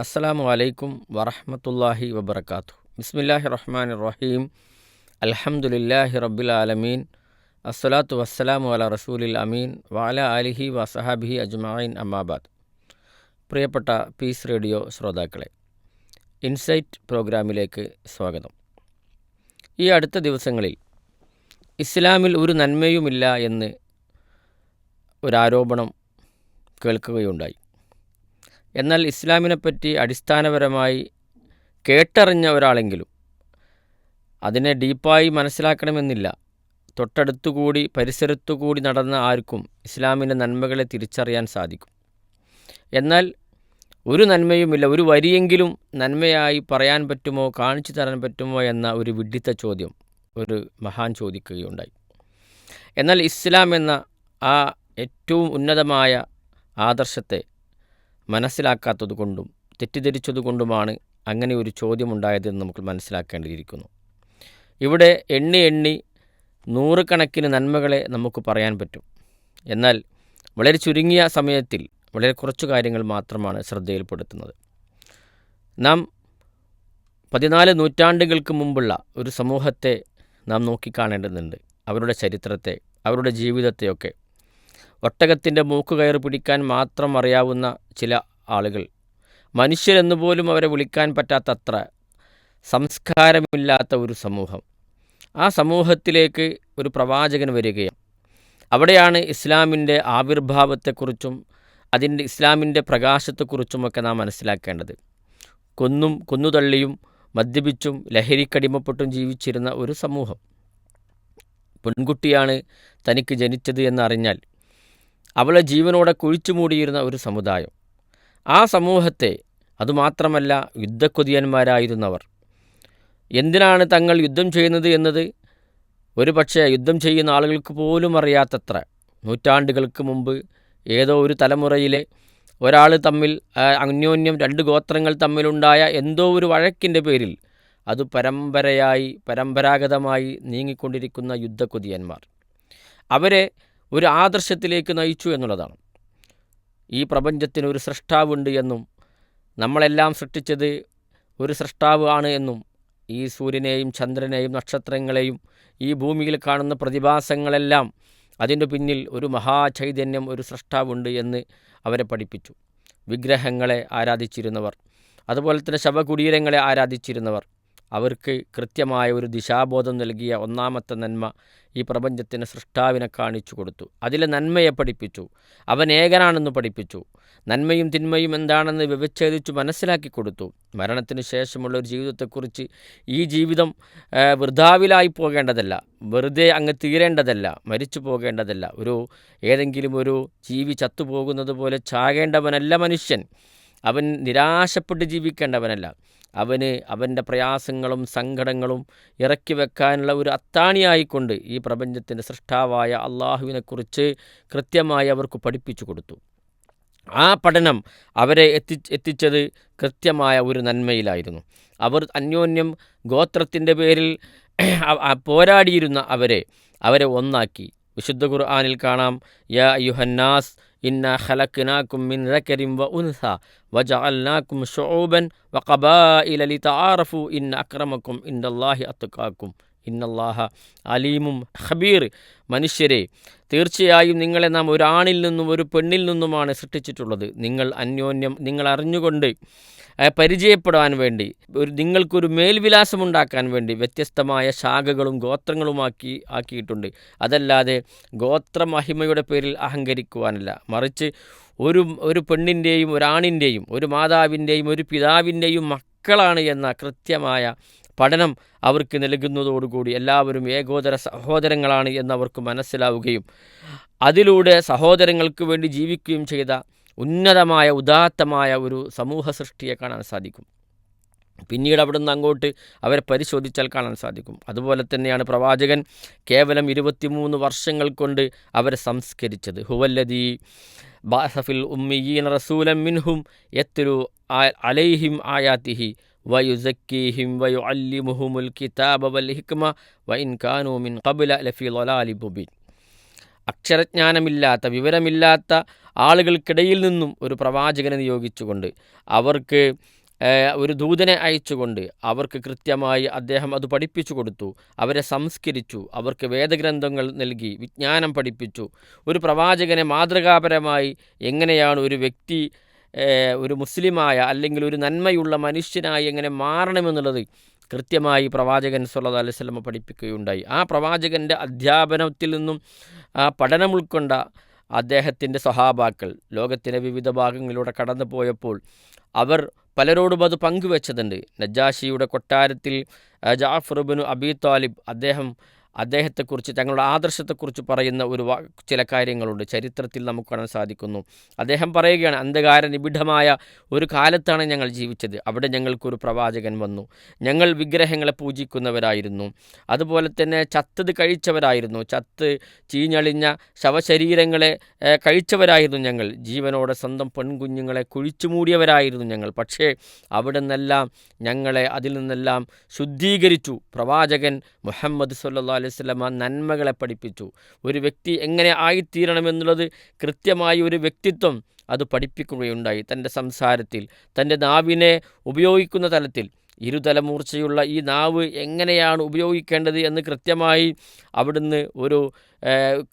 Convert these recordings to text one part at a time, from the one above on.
അസ്സലാമു അലൈക്കും വറഹമത്തല്ലാഹി വബർക്കാത്തു ബിസ്മില്ലാഹി റഹ്മാൻ റഹീം അലഹമുല്ലാഹി റബ്ബിൽ ആലമീൻ അസ്സലാത്തു വസ്സലാമു അല റസൂലിൽ അമീൻ. വാല അലിഹി വസഹാബിഹി അജ്മായിൻ അമ്മാബാദ് പ്രിയപ്പെട്ട പീസ് റേഡിയോ ശ്രോതാക്കളെ ഇൻസൈറ്റ് പ്രോഗ്രാമിലേക്ക് സ്വാഗതം. ഈ അടുത്ത ദിവസങ്ങളിൽ ഇസ്ലാമിൽ ഒരു നന്മയുമില്ല എന്ന് ഒരാരോപണം കേൾക്കുകയുണ്ടായി. എന്നാൽ ഇസ്ലാമിനെപ്പറ്റി അടിസ്ഥാനപരമായി കേട്ടറിഞ്ഞ ഒരാളെങ്കിലും അതിനെ ഡീപ്പായി മനസ്സിലാക്കണമെന്നില്ല. തൊട്ടടുത്തുകൂടി പരിസരത്തുകൂടി നടന്ന ആർക്കും ഇസ്ലാമിന്റെ നന്മകളെ തിരിച്ചറിയാൻ സാധിക്കും. എന്നാൽ ഒരു നന്മയുമില്ല ഒരു വരിയെങ്കിലും നന്മയായി പറയാൻ പറ്റുമോ കാണിച്ചു തരാൻ പറ്റുമോ എന്ന ഒരു വിഡിത്ത ചോദ്യം ഒരു മഹാൻ ചോദിക്കുകയുണ്ടായി. എന്നാൽ ഇസ്ലാം എന്ന ആ ഏറ്റവും ഉന്നതമായ ആദർശത്തെ മനസ്സിലാക്കാത്തതുകൊണ്ടും തെറ്റിദ്ധരിച്ചതുകൊണ്ടുമാണ് അങ്ങനെ ഒരു ചോദ്യമുണ്ടായതെന്ന് നമുക്ക് മനസ്സിലാക്കേണ്ടിയിരിക്കുന്നു. ഇവിടെ എണ്ണി എണ്ണി നൂറുകണക്കിന് നന്മകളെ നമുക്ക് പറയാൻ പറ്റും. എന്നാൽ വളരെ ചുരുങ്ങിയ സമയത്തിൽ വളരെ കുറച്ച് കാര്യങ്ങൾ മാത്രമാണ് ശ്രദ്ധയിൽപ്പെടുത്തുന്നത്. നാം പതിനാല് നൂറ്റാണ്ടുകൾക്ക് മുമ്പുള്ള ഒരു സമൂഹത്തെ നാം നോക്കിക്കാണേണ്ടതുണ്ട്. അവരുടെ ചരിത്രത്തെ അവരുടെ ജീവിതത്തെയൊക്കെ. ഒട്ടകത്തിന്റെ മൂക്കുകയർ പിടിക്കാൻ മാത്രം അറിയാവുന്ന ചില ആളുകൾ. മനുഷ്യരെന്നുപോലും അവരെ വിളിക്കാൻ പറ്റാത്തത്ര സംസ്കാരമില്ലാത്ത ഒരു സമൂഹം. ആ സമൂഹത്തിലേക്ക് ഒരു പ്രവാചകൻ വരികയാണ്. അവിടെയാണ് ഇസ്ലാമിന്റെ ആവിർഭാവത്തെക്കുറിച്ചും അതിന്റെ ഇസ്ലാമിന്റെ പ്രകാശത്തെക്കുറിച്ചുമൊക്കെ നാം മനസ്സിലാക്കേണ്ടത്. കൊന്നും കൊന്നുതള്ളിയും മദ്യപിച്ചും ലഹരിക്കടിമപ്പെട്ടും ജീവിച്ചിരുന്ന ഒരു സമൂഹം. പെൺകുട്ടിയാണ് തനിക്ക് ജനിച്ചത് എന്നറിഞ്ഞാൽ അവളെ ജീവനോടെ കുഴിച്ചു മൂടിയിരുന്ന ഒരു സമുദായം. ആ സമൂഹത്തെ അതുമാത്രമല്ല യുദ്ധക്കൊതിയന്മാരായിരുന്നവർ. എന്തിനാണ് തങ്ങൾ യുദ്ധം ചെയ്യുന്നത് എന്നത്? ഒരു പക്ഷേ യുദ്ധം ചെയ്യുന്ന ആളുകൾക്ക് പോലും അറിയാത്തത്ര. നൂറ്റാണ്ടുകൾക്ക് മുമ്പ് ഏതോ ഒരു തലമുറയിലെ ഒരാൾ തമ്മിൽ അന്യോന്യം രണ്ട് ഗോത്രങ്ങൾ തമ്മിലുണ്ടായ എന്തോ ഒരു വഴക്കിന്റെ പേരിൽ അത് പരമ്പരയായി പരമ്പരാഗതമായി നീങ്ങിക്കൊണ്ടിരിക്കുന്ന യുദ്ധക്കൊതിയന്മാർ. അവരെ ഒരു ആദർശത്തിലേക്ക് നയിച്ചു എന്നുള്ളതാണ്. ഈ പ്രപഞ്ചത്തിന് ഒരു സൃഷ്ടാവുണ്ട് എന്നും നമ്മളെല്ലാം സൃഷ്ടിച്ചത് ഒരു സൃഷ്ടാവ് ആണ് എന്നും ഈ സൂര്യനെയും ചന്ദ്രനെയും നക്ഷത്രങ്ങളെയും ഈ ഭൂമിയിൽ കാണുന്ന പ്രതിഭാസങ്ങളെല്ലാം അതിന്റെ പിന്നിൽ ഒരു മഹാചൈതന്യം ഒരു സൃഷ്ടാവുണ്ട് എന്ന് അവരെ പഠിപ്പിച്ചു. വിഗ്രഹങ്ങളെ ആരാധിച്ചിരുന്നവർ അതുപോലെ തന്നെ ശവകുടീരങ്ങളെ ആരാധിച്ചിരുന്നവർ അവർക്ക് കൃത്യമായ ഒരു ദിശാബോധം നൽകിയ ഒന്നാമത്തെ നന്മ ഈ പ്രപഞ്ചത്തിന് സൃഷ്ടാവിനെ കാണിച്ചു കൊടുത്തു. അതിലെ നന്മയെ പഠിപ്പിച്ചു. അവൻ ഏകനാണെന്ന് പഠിപ്പിച്ചു. നന്മയും തിന്മയും എന്താണെന്ന് വിവച്ഛേദിച്ചു മനസ്സിലാക്കി കൊടുത്തു. മരണത്തിന് ശേഷമുള്ള ഒരു ജീവിതത്തെക്കുറിച്ച് ഈ ജീവിതം വൃഥാവിലായി പോകേണ്ടതല്ല. വെറുതെ അങ്ങ് തീരേണ്ടതല്ല. മരിച്ചു പോകേണ്ടതല്ല. ഒരു ഏതെങ്കിലും ഒരു ജീവി ചത്തുപോകുന്നത് പോലെ ചാകേണ്ടവനല്ല മനുഷ്യൻ. അവൻ നിരാശപ്പെട്ട് ജീവിക്കേണ്ടവനല്ല. അവന് അവന്റെ പ്രയാസങ്ങളും സങ്കടങ്ങളും ഇറക്കി വെക്കാനുള്ള ഒരു അത്താണിയായിക്കൊണ്ട് ഈ പ്രപഞ്ചത്തിന്റെ സൃഷ്ടാവായ അള്ളാഹുവിനെക്കുറിച്ച് കൃത്യമായി അവർക്ക് പഠിപ്പിച്ചു കൊടുത്തു. ആ പഠനം അവരെ എത്തി എത്തിച്ചത് കൃത്യമായ ഒരു നന്മയിലായിരുന്നു. അവർ അന്യോന്യം ഗോത്രത്തിന്റെ പേരിൽ പോരാടിയിരുന്ന അവരെ അവരെ ഒന്നാക്കി. വിശുദ്ധ ഖുർആാനിൽ കാണാം യാ യുഹന്നാസ് ഇന്ന ഖലഖ്നാക്കും മിൻ ദക്കരിം വ ഉൻസ വജഅൽനാക്കും ഷുഊബൻ വഖബായില ലിതആറഫു ഇന്ന അക്രമക്കും ഇന്നല്ലാഹി അത്തുക്കാക്കും ഇന്നല്ലാഹ അലീമും ഖബീർ. മനുഷ്യരെ തീർച്ചയായും നിങ്ങളെ നാം ഒരാണിൽ നിന്നും ഒരു പെണ്ണിൽ നിന്നുമാണ് സൃഷ്ടിച്ചിട്ടുള്ളത്. നിങ്ങൾ അന്യോന്യം നിങ്ങൾ അറിഞ്ഞുകൊണ്ട് പരിചയപ്പെടാൻ വേണ്ടി ഒരു നിങ്ങൾക്കൊരു മേൽവിലാസമുണ്ടാക്കാൻ വേണ്ടി വ്യത്യസ്തമായ ശാഖകളും ഗോത്രങ്ങളുമാക്കി ആക്കിയിട്ടുണ്ട്. അതല്ലാതെ ഗോത്രമഹിമയുടെ പേരിൽ അഹങ്കരിക്കുവാനല്ല. മറിച്ച് ഒരു ഒരു പെണ്ണിന്റെയും ഒരാണിന്റെയും ഒരു മാതാവിന്റെയും ഒരു പിതാവിന്റെയും മക്കളാണ് എന്ന കൃത്യമായ പഠനം അവർക്ക് നൽകുന്നതോടുകൂടി എല്ലാവരും ഏകോദര സഹോദരങ്ങളാണ് എന്നവർക്ക് മനസ്സിലാവുകയും അതിലൂടെ സഹോദരങ്ങൾക്ക് വേണ്ടി ജീവിക്കുകയും ചെയ്ത ഉന്നതമായ ഉദാത്തമായ ഒരു സമൂഹ സൃഷ്ടിയെ കാണാൻ സാധിക്കും. പിന്നീട് അവിടുന്ന് അങ്ങോട്ട് അവരെ പരിശോധിച്ചാൽ കാണാൻ സാധിക്കും. അതുപോലെ തന്നെയാണ് പ്രവാചകൻ കേവലം ഇരുപത്തിമൂന്ന് വർഷങ്ങൾ കൊണ്ട് അവരെ സംസ്കരിച്ചത്. ഹുവല്ലദീ ബാസഫിൽ ഉമ്മിയീൻ റസൂലം മിൻഹും എത്തുരു അലൈഹിം ആയാത്തിഹി വയുസക്കീഹിം വയു അല്ലിമുഹുമുൽ കിതാബ വൽ ഹിക്മ വ ഇൻ കാനു മിൻ കബുല ലഫി ലൊലാലി മുബീൻ. അക്ഷരജ്ഞാനമില്ലാത്ത വിവരമില്ലാത്ത ആളുകൾക്കിടയിൽ നിന്നും ഒരു പ്രവാചകനെ നിയോഗിച്ചുകൊണ്ട് അവർക്ക് ഒരു ദൂതനെ അയച്ചുകൊണ്ട് അവർക്ക് കൃത്യമായി അദ്ദേഹം അത് പഠിപ്പിച്ചു കൊടുത്തു അവരെ സംസ്കരിച്ചു അവർക്ക് വേദഗ്രന്ഥങ്ങൾ നൽകി വിജ്ഞാനം പഠിപ്പിച്ചു. ഒരു പ്രവാചകനെ മാതൃകാപരമായി എങ്ങനെയാണ് ഒരു വ്യക്തി ഒരു മുസ്ലിമായ അല്ലെങ്കിൽ ഒരു നന്മയുള്ള മനുഷ്യനായി എങ്ങനെ മാറണമെന്നുള്ളത് കൃത്യമായി പ്രവാചകൻ സല്ലാ അലൈഹി വസല്ലമ പഠിപ്പിക്കുകയുണ്ടായി. ആ പ്രവാചകന്റെ അധ്യാപനത്തിൽ നിന്നും ആ പഠനം ഉൾക്കൊണ്ട അദ്ദേഹത്തിന്റെ സ്വഹാബാക്കൾ ലോകത്തിലെ വിവിധ ഭാഗങ്ങളിലൂടെ കടന്നു പോയപ്പോൾ അവർ പലരോടും അത് പങ്കുവെച്ചതുണ്ട്. നജാഷിയുടെ കൊട്ടാരത്തിൽ Jafar bin Jafar bin Abi Talib അദ്ദേഹം അദ്ദേഹത്തെക്കുറിച്ച് തങ്ങളുടെ ആദർശത്തെക്കുറിച്ച് പറയുന്ന ഒരു ചില കാര്യങ്ങളുണ്ട്. ചരിത്രത്തിൽ നമുക്ക് കാണാൻ സാധിക്കുന്നു. അദ്ദേഹം പറയുകയാണ് അന്ധകാര നിബിഡമായ ഒരു കാലത്താണ് ഞങ്ങൾ ജീവിച്ചത്. അവിടെ ഞങ്ങൾക്കൊരു പ്രവാചകൻ വന്നു. ഞങ്ങൾ വിഗ്രഹങ്ങളെ പൂജിക്കുന്നവരായിരുന്നു. അതുപോലെ തന്നെ ചത്തത് കഴിച്ചവരായിരുന്നു. ചത്ത് ചീഞ്ഞളിഞ്ഞ ശവശരീരങ്ങളെ കഴിച്ചവരായിരുന്നു ഞങ്ങൾ. ജീവനോടെ സ്വന്തം പെൺകുഞ്ഞുങ്ങളെ കുഴിച്ചു മൂടിയവരായിരുന്നു ഞങ്ങൾ. പക്ഷേ അവിടെ നിന്നെല്ലാം ഞങ്ങളെ അതിൽ നിന്നെല്ലാം ശുദ്ധീകരിച്ചു. പ്രവാചകൻ മുഹമ്മദ് സല്ലല്ലാഹു അലൈഹി വസല്ലമ നന്മകളെ പഠിപ്പിച്ചു. ഒരു വ്യക്തി എങ്ങനെ ആയിത്തീരണമെന്നുള്ളത് കൃത്യമായി ഒരു വ്യക്തിത്വം അത് പഠിപ്പിക്കുകയുണ്ടായി തന്റെ സംസാരത്തിൽ തന്റെ നാവിനെ ഉപയോഗിക്കുന്ന തലത്തിൽ. ഇരുതലമൂർച്ചയുള്ള ഈ നാവ് എങ്ങനെയാണ് ഉപയോഗിക്കേണ്ടത് എന്ന് കൃത്യമായി അവിടുന്ന് ഒരു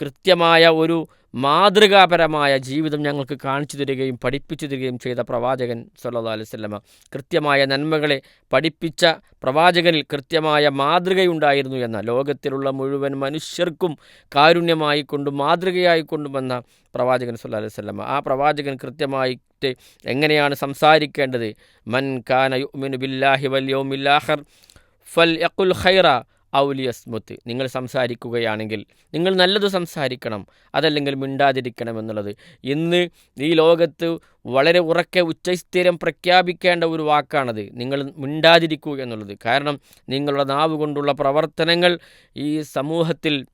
കൃത്യമായ ഒരു മാതൃകാപരമായ ജീവിതം ഞങ്ങൾക്ക് കാണിച്ചു തരികയും പഠിപ്പിച്ചു തരികയും ചെയ്ത പ്രവാചകൻ സല്ലാ അലൈഹി വസല്ലമ. കൃത്യമായ നന്മകളെ പഠിപ്പിച്ച പ്രവാചകനിൽ കൃത്യമായ മാതൃകയുണ്ടായിരുന്നു എന്ന ലോകത്തിലുള്ള മുഴുവൻ മനുഷ്യർക്കും കാരുണ്യമായി കൊണ്ടും മാതൃകയായി കൊണ്ടും വന്ന പ്രവാചകൻ സല്ലാ അലൈഹി വസല്ലമ. ആ പ്രവാചകൻ കൃത്യമായിട്ട് എങ്ങനെയാണ് സംസാരിക്കേണ്ടത്? മൻ കാന യുമിനു ബില്ലാഹി വൽ യൗമിൽ ആഖിർ ഫൽ യക്കുൽ ഖൈറ ഔലിയസ്മുത്ത് നിങ്ങൾ സംസാരിക്കുകയാണെങ്കിൽ നിങ്ങൾ നല്ലത് സംസാരിക്കണം അതല്ലെങ്കിൽ മിണ്ടാതിരിക്കണം എന്നുള്ളത്. ഇന്ന് ഈ ലോകത്ത് വളരെ ഉറക്കെ ഉച്ചസ്ഥിരം പ്രഖ്യാപിക്കേണ്ട ഒരു വാക്കാണത്. നിങ്ങൾ മിണ്ടാതിരിക്കൂ എന്നുള്ളത്. കാരണം നിങ്ങളുടെ നാവ് കൊണ്ടുള്ള പ്രവർത്തനങ്ങൾ ഈ സമൂഹത്തിൽ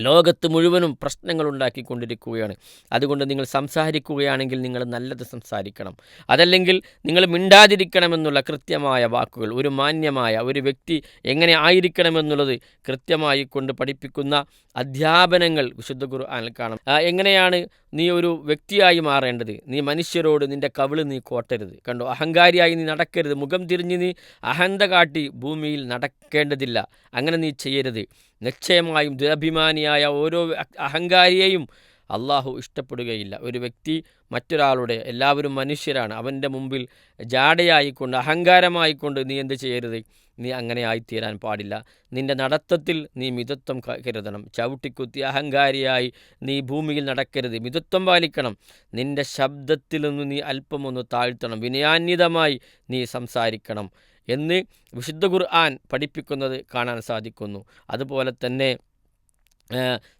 ലോകത്ത് മുഴുവനും പ്രശ്നങ്ങൾ ഉണ്ടാക്കിക്കൊണ്ടിരിക്കുകയാണ്. അതുകൊണ്ട് നിങ്ങൾ സംസാരിക്കുകയാണെങ്കിൽ നിങ്ങൾ നല്ലത് സംസാരിക്കണം. അതല്ലെങ്കിൽ നിങ്ങൾ മിണ്ടാതിരിക്കണമെന്നുള്ള കൃത്യമായ വാക്കുകൾ ഒരു മാന്യമായ ഒരു വ്യക്തി എങ്ങനെ ആയിരിക്കണമെന്നുള്ളത് കൃത്യമായി കൊണ്ട് പഠിപ്പിക്കുന്ന അധ്യാപനങ്ങൾ വിശുദ്ധ ഖുർആനിൽ കാണാം. എങ്ങനെയാണ് നീ ഒരു വ്യക്തിയായി മാറേണ്ടത്? നീ മനുഷ്യരോട് നിന്റെ കവിൾ നീ കോട്ടരുത്. കണ്ടോ? അഹങ്കാരിയായി നീ നടക്കരുത്. മുഖം തിരിഞ്ഞ് നീ അഹന്ത കാട്ടി ഭൂമിയിൽ നടക്കേണ്ടതില്ല. അങ്ങനെ നീ ചെയ്യരുത്. നിശ്ചയമായും ദുരഭിമാനിയായ ഓരോ അഹങ്കാരിയെയും അള്ളാഹു ഇഷ്ടപ്പെടുകയില്ല. ഒരു വ്യക്തി മറ്റൊരാളുടെ എല്ലാവരും മനുഷ്യരാണ്. അവന്റെ മുമ്പിൽ ജാടയായിക്കൊണ്ട് അഹങ്കാരമായിക്കൊണ്ട് നീ എന്ത് ചെയ്യരുത്? നീ അങ്ങനെ ആയിത്തീരാൻ പാടില്ല. നിന്റെ നടത്തത്തിൽ നീ മിതത്വം കരുതണം. ചവിട്ടിക്കുത്തി അഹങ്കാരിയായി നീ ഭൂമിയിൽ നടക്കരുത്. മിതത്വം പാലിക്കണം. നിന്റെ ശബ്ദത്തിൽ നിന്ന് നീ അല്പമൊന്ന് താഴ്ത്തണം. വിനയാന്വിതമായി നീ സംസാരിക്കണം. എന്ന് വിശുദ്ധ ഖുർആൻ പഠിപ്പിക്കുന്നത് കാണാൻ സാധിക്കുന്നു. അതുപോലെ തന്നെ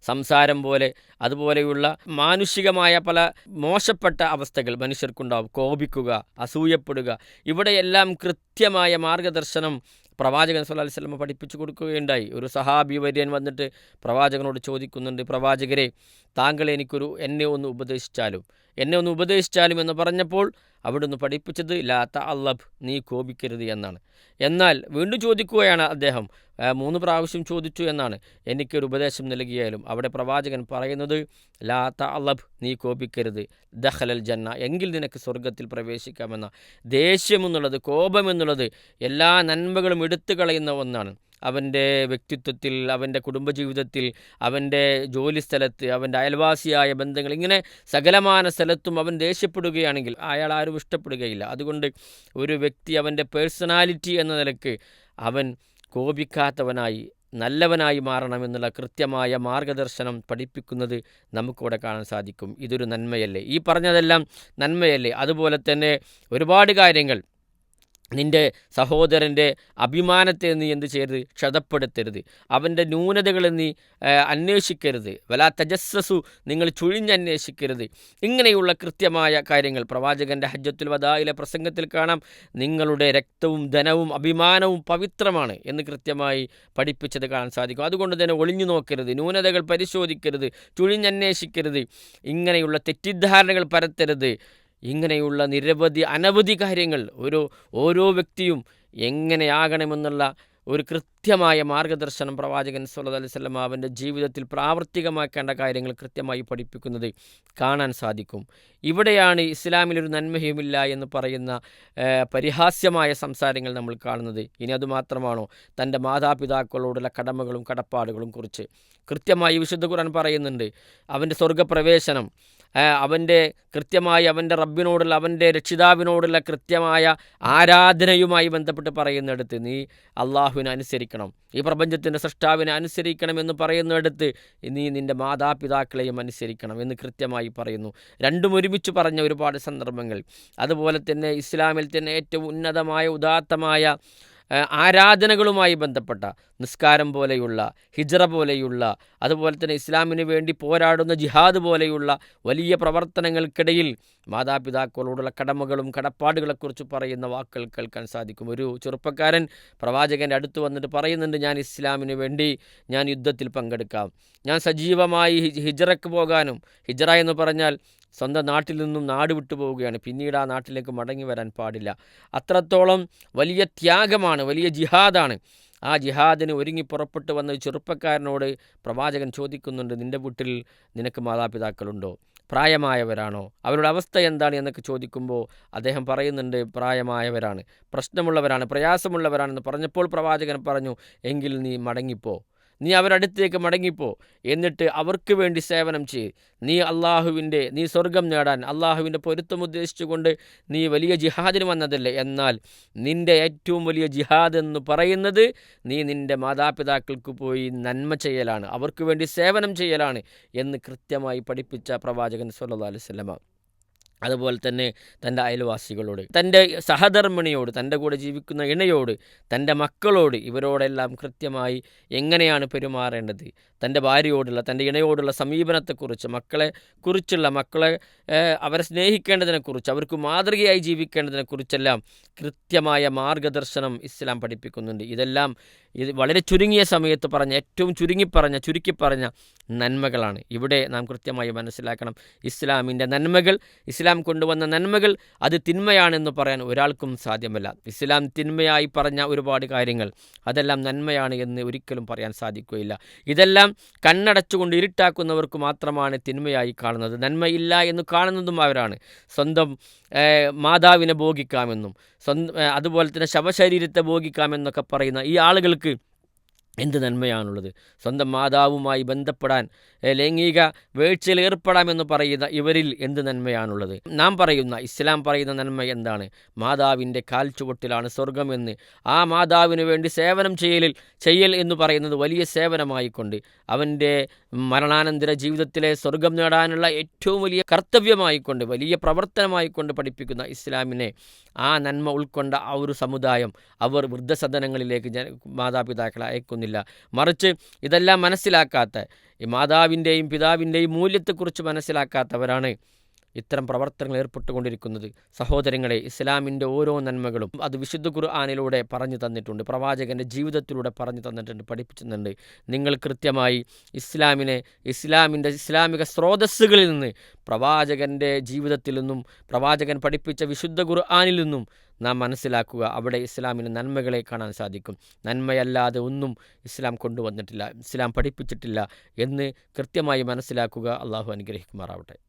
സംസാരം പോലെ അതുപോലെയുള്ള മാനുഷികമായ പല മോശപ്പെട്ട അവസ്ഥകൾ മനുഷ്യർക്കുണ്ടാവും. കോപിക്കുക അസൂയപ്പെടുക ഇവിടെയെല്ലാം കൃത്യമായ മാർഗദർശനം പ്രവാചകൻ അലൈഹി വസല്ലം പഠിപ്പിച്ചു കൊടുക്കുകയുണ്ടായി. ഒരു സഹാബി വര്യൻ വന്നിട്ട് പ്രവാചകനോട് ചോദിക്കുന്നുണ്ട് പ്രവാചകരെ താങ്കൾ എനിക്കൊരു എന്നെ ഒന്ന് ഉപദേശിച്ചാലും എന്നെ ഒന്ന് ഉപദേശിച്ചാലും എന്ന് പറഞ്ഞപ്പോൾ അവിടുന്ന് പഠിപ്പിച്ചത് ലാ അല്ലബ് നീ കോപിക്കരുത് എന്നാണ്. എന്നാൽ വീണ്ടും ചോദിക്കുകയാണ് അദ്ദേഹം മൂന്ന് പ്രാവശ്യം ചോദിച്ചു എന്നാണ്. എനിക്കൊരു ഉപദേശം നൽകിയാലും അവിടെ പ്രവാചകൻ പറയുന്നത് ലാത്ത അല്ലബ് നീ കോപിക്കരുത് ദഹലൽ ജന്ന എങ്കിൽ നിനക്ക് സ്വർഗത്തിൽ പ്രവേശിക്കാമെന്ന. ദേഷ്യമെന്നുള്ളത് കോപമെന്നുള്ളത് എല്ലാ നന്മകളും എടുത്തു കളയുന്ന ഒന്നാണ്. അവന്റെ വ്യക്തിത്വത്തിൽ അവന്റെ കുടുംബജീവിതത്തിൽ അവന്റെ ജോലിസ്ഥലത്ത് അവന്റെ അയൽവാസിയായ ബന്ധങ്ങൾ ഇങ്ങനെ സകലമാന സ്ഥലത്തും അവൻ ദേഷ്യപ്പെടുകയാണെങ്കിൽ അയാൾ ആരും ഇഷ്ടപ്പെടുകയില്ല. അതുകൊണ്ട് ഒരു വ്യക്തി അവന്റെ പേഴ്സണാലിറ്റി എന്ന നിലയ്ക്ക് അവൻ കോപിക്കാത്തവനായി നല്ലവനായി മാറണമെന്നുള്ള കൃത്യമായ മാർഗദർശനം പഠിപ്പിക്കുന്നത് നമുക്കിവിടെ കാണാൻ സാധിക്കും. ഇതൊരു നന്മയല്ലേ? ഈ പറഞ്ഞതെല്ലാം നന്മയല്ലേ? അതുപോലെ തന്നെ ഒരുപാട് കാര്യങ്ങൾ നിന്റെ സഹോദരന്റെ അഭിമാനത്തെ നീ എന്ത് ചെയ്യരുത്? ക്ഷതപ്പെടുത്തരുത്. അവന്റെ ന്യൂനതകളെ നീ അന്വേഷിക്കരുത്. വലാ തജസ്സസു നിങ്ങൾ ചുഴിഞ്ഞന്വേഷിക്കരുത്. ഇങ്ങനെയുള്ള കൃത്യമായ കാര്യങ്ങൾ പ്രവാചകന്റെ ഹജ്ജത്തുൽ വദായിലെ പ്രസംഗത്തിൽ കാണാം. നിങ്ങളുടെ രക്തവും ധനവും അഭിമാനവും പവിത്രമാണ് എന്ന് കൃത്യമായി പഠിപ്പിച്ചത് കാണാൻ സാധിക്കും. അതുകൊണ്ട് തന്നെ ഒളിഞ്ഞു നോക്കരുത് ന്യൂനതകൾ പരിശോധിക്കരുത് ചുഴിഞ്ഞന്വേഷിക്കരുത്. ഇങ്ങനെയുള്ള തെറ്റിദ്ധാരണകൾ പരത്തരുത്. ഇങ്ങനെയുള്ള നിരവധി അനവധി കാര്യങ്ങൾ ഓരോ ഓരോ വ്യക്തിയും എങ്ങനെയാകണമെന്നുള്ള ഒരു കൃത്യമായ മാർഗദർശനം പ്രവാചകൻ സല്ലു അലൈഹി സ്വലം അവന്റെ ജീവിതത്തിൽ പ്രാവർത്തികമാക്കേണ്ട കാര്യങ്ങൾ കൃത്യമായി പഠിപ്പിക്കുന്നത് കാണാൻ സാധിക്കും. ഇവിടെയാണ് ഇസ്ലാമിലൊരു നന്മയുമില്ല എന്ന് പറയുന്ന പരിഹാസ്യമായ സംസാരങ്ങൾ നമ്മൾ കാണുന്നത്. ഇനി അതുമാത്രമാണോ തന്റെ മാതാപിതാക്കളോടുള്ള കടമകളും കടപ്പാടുകളും കുറിച്ച്. കൃത്യമായി വിശുദ്ധ ഖുർആൻ പറയുന്നുണ്ട് അവന്റെ സ്വർഗപ്രവേശനം അവന്റെ കൃത്യമായി അവന്റെ റബ്ബിനോടുള്ള അവന്റെ രക്ഷിതാവിനോടുള്ള കൃത്യമായ ആരാധനയുമായി ബന്ധപ്പെട്ട് പറയുന്നിടത്ത് നീ അള്ളാഹുവിനെ അനുസരിക്കണം ഈ പ്രപഞ്ചത്തിന്റെ സൃഷ്ടാവിനെ അനുസരിക്കണം എന്ന് പറയുന്നിടത്ത് നീ നിന്റെ മാതാപിതാക്കളെയും അനുസരിക്കണം എന്ന് കൃത്യമായി പറയുന്നു. രണ്ടും ഒരുമിച്ച് പറഞ്ഞ ഒരുപാട് സന്ദർഭങ്ങൾ. അതുപോലെ തന്നെ ഇസ്ലാമിൽ തന്നെ ഏറ്റവും ഉന്നതമായ ഉദാത്തമായ ആരാധനകളുമായി ബന്ധപ്പെട്ട നിസ്കാരം പോലെയുള്ള ഹിജ്റ പോലെയുള്ള അതുപോലെ തന്നെ ഇസ്ലാമിന് വേണ്ടി പോരാടുന്ന ജിഹാദ് പോലെയുള്ള വലിയ പ്രവർത്തനങ്ങൾക്കിടയിൽ മാതാപിതാക്കളോടുള്ള കടമകളും കടപ്പാടുകളെക്കുറിച്ച് പറയുന്ന വാക്കുകൾ കേൾക്കാൻ സാധിക്കും. ഒരു ചെറുപ്പക്കാരൻ പ്രവാചകന്റെ അടുത്ത് വന്നിട്ട് പറയുന്നുണ്ട് ഞാൻ ഇസ്ലാമിന് വേണ്ടി ഞാൻ യുദ്ധത്തിൽ പങ്കെടുക്കാം. ഞാൻ സജീവമായി ഹിജറയ്ക്ക് പോകാനും ഹിജ്റ എന്ന് പറഞ്ഞാൽ സ്വന്തം നാട്ടിൽ നിന്നും നാട് വിട്ടു പോവുകയാണ്. പിന്നീട് ആ നാട്ടിലേക്ക് മടങ്ങി വരാൻ പാടില്ല. അത്രത്തോളം വലിയ ത്യാഗമാണ് വലിയ ജിഹാദാണ്. ആ ജിഹാദിന് ഒരുങ്ങി പുറപ്പെട്ടു വന്ന ഒരു ചെറുപ്പക്കാരനോട് പ്രവാചകൻ ചോദിക്കുന്നുണ്ട് നിന്റെ വീട്ടിൽ നിനക്ക് മാതാപിതാക്കളുണ്ടോ? പ്രായമായവരാണോ? അവരുടെ അവസ്ഥ എന്താണ്? എന്നൊക്കെ ചോദിക്കുമ്പോൾ അദ്ദേഹം പറയുന്നുണ്ട് പ്രായമായവരാണ്. പ്രശ്നമുള്ളവരാണ് പ്രയാസമുള്ളവരാണെന്ന് പറഞ്ഞപ്പോൾ പ്രവാചകൻ പറഞ്ഞു എങ്കിൽ നീ മടങ്ങിപ്പോ നീ അവരടുത്തേക്ക് മടങ്ങിപ്പോ. എന്നിട്ട് അവർക്ക് വേണ്ടി സേവനം ചെയ്യ്. നീ അള്ളാഹുവിന്റെ നീ സ്വർഗം നേടാൻ അള്ളാഹുവിന്റെ പൊരുത്തം ഉദ്ദേശിച്ചുകൊണ്ട് നീ വലിയ ജിഹാദിന് വന്നതല്ലേ. എന്നാൽ നിന്റെ ഏറ്റവും വലിയ ജിഹാദ് എന്ന് പറയുന്നത് നീ നിന്റെ മാതാപിതാക്കൾക്ക് പോയി നന്മ ചെയ്യലാണ്. അവർക്ക് വേണ്ടി സേവനം ചെയ്യലാണ് എന്ന് കൃത്യമായി പഠിപ്പിച്ച പ്രവാചകൻ സല്ലാ അലൈഹി വസല്ലമ. അതുപോലെ തന്നെ തന്റെ അയൽവാസികളോട് തന്റെ സഹധർമ്മിണിയോട് തന്റെ കൂടെ ജീവിക്കുന്ന ഇണയോട് തന്റെ മക്കളോട് ഇവരോടെല്ലാം കൃത്യമായി എങ്ങനെയാണ് പെരുമാറേണ്ടത്? തന്റെ ഭാര്യയോടുള്ള തന്റെ ഇണയോടുള്ള സമീപനത്തെക്കുറിച്ച് മക്കളെ കുറിച്ചുള്ള മക്കളെ അവരെ സ്നേഹിക്കേണ്ടതിനെക്കുറിച്ച് അവർക്ക് മാതൃകയായി ജീവിക്കേണ്ടതിനെക്കുറിച്ചെല്ലാം കൃത്യമായ മാർഗദർശനം ഇസ്ലാം പഠിപ്പിക്കുന്നുണ്ട്. ഇതെല്ലാം ഇത് വളരെ ചുരുങ്ങിയ സമയത്ത് പറഞ്ഞ ഏറ്റവും ചുരുങ്ങിപ്പറഞ്ഞ ചുരുക്കി പറഞ്ഞ നന്മകളാണ്. ഇവിടെ നാം കൃത്യമായി മനസ്സിലാക്കണം. ഇസ്ലാമിന്റെ നന്മകൾ ഇസ്ലാം കൊണ്ടുവന്ന നന്മകൾ അത് തിന്മയാണെന്ന് പറയാൻ ഒരാൾക്കും സാധ്യമല്ല. ഇസ്ലാം തിന്മയായി പറഞ്ഞ ഒരുപാട് കാര്യങ്ങൾ അതെല്ലാം നന്മയാണ് എന്ന് ഒരിക്കലും പറയാൻ സാധിക്കുകയില്ല. ഇതെല്ലാം കണ്ണടച്ചുകൊണ്ട് ഇരുട്ടാക്കുന്നവർക്ക് മാത്രമാണ് തിന്മയായി കാണുന്നത്. നന്മയില്ല എന്ന് കാണുന്നതും അവരാണ്. സ്വന്തം മാതാവിനെ ഭോഗിക്കാമെന്നും സ്വന്തം അതുപോലെ തന്നെ ശവശരീരത്തെ ഭോഗിക്കാമെന്നൊക്കെ പറയുന്ന ഈ ആളുകൾക്ക് എന്ത് നന്മയാണുള്ളത്? സ്വന്തം മാതാവുമായി ബന്ധപ്പെടാൻ ലൈംഗിക വീഴ്ചയിൽ ഏർപ്പെടാമെന്ന് പറയുന്ന ഇവരിൽ എന്ത് നന്മയാണുള്ളത്? നാം പറയുന്ന ഇസ്ലാം പറയുന്ന നന്മ എന്താണ്? മാതാവിന്റെ കാൽ ചുവട്ടിലാണ് സ്വർഗമെന്ന് ആ മാതാവിന് വേണ്ടി സേവനം ചെയ്യലിൽ ചെയ്യൽ എന്ന് പറയുന്നത് വലിയ സേവനമായിക്കൊണ്ട് അവന്റെ മരണാനന്തര ജീവിതത്തിലെ സ്വർഗം നേടാനുള്ള ഏറ്റവും വലിയ കർത്തവ്യമായിക്കൊണ്ട് വലിയ പ്രവർത്തനമായിക്കൊണ്ട് പഠിപ്പിക്കുന്ന ഇസ്ലാമിനെ ആ നന്മ ഉൾക്കൊണ്ട ആ ഒരു സമുദായം അവർ വൃദ്ധസദനങ്ങളിലേക്ക് മാതാപിതാക്കളെ അയക്കുന്നില്ല. മറിച്ച് ഇതെല്ലാം മനസ്സിലാക്കാത്ത ഈ മാതാവിന്റെയും പിതാവിന്റെയും മൂല്യത്തെക്കുറിച്ച് മനസ്സിലാക്കാത്തവരാണ് ഇത്തരം പ്രവർത്തനങ്ങൾ ഏർപ്പെട്ടുകൊണ്ടിരിക്കുന്നത്. സഹോദരങ്ങളെ ഇസ്ലാമിന്റെ ഓരോ നന്മകളും അത് വിശുദ്ധ ഖുർആാനിലൂടെ പറഞ്ഞു തന്നിട്ടുണ്ട്. പ്രവാചകന്റെ ജീവിതത്തിലൂടെ പറഞ്ഞു തന്നിട്ടുണ്ട് പഠിപ്പിച്ചിട്ടുണ്ട്. നിങ്ങൾ കൃത്യമായി ഇസ്ലാമിനെ ഇസ്ലാമിന്റെ ഇസ്ലാമിക സ്രോതസ്സുകളിൽ നിന്ന് പ്രവാചകന്റെ ജീവിതത്തിൽ നിന്നും പ്രവാചകൻ പഠിപ്പിച്ച വിശുദ്ധ ഖുർആാനിൽ നിന്നും നാം മനസ്സിലാക്കുക. അവിടെ ഇസ്ലാമിന് നന്മകളെ കാണാൻ സാധിക്കും. നന്മയല്ലാതെ ഒന്നും ഇസ്ലാം കൊണ്ടുവന്നിട്ടില്ല ഇസ്ലാം പഠിപ്പിച്ചിട്ടില്ല എന്ന് കൃത്യമായി മനസ്സിലാക്കുക. അള്ളാഹു അനുഗ്രഹിക്കുമാറാവട്ടെ.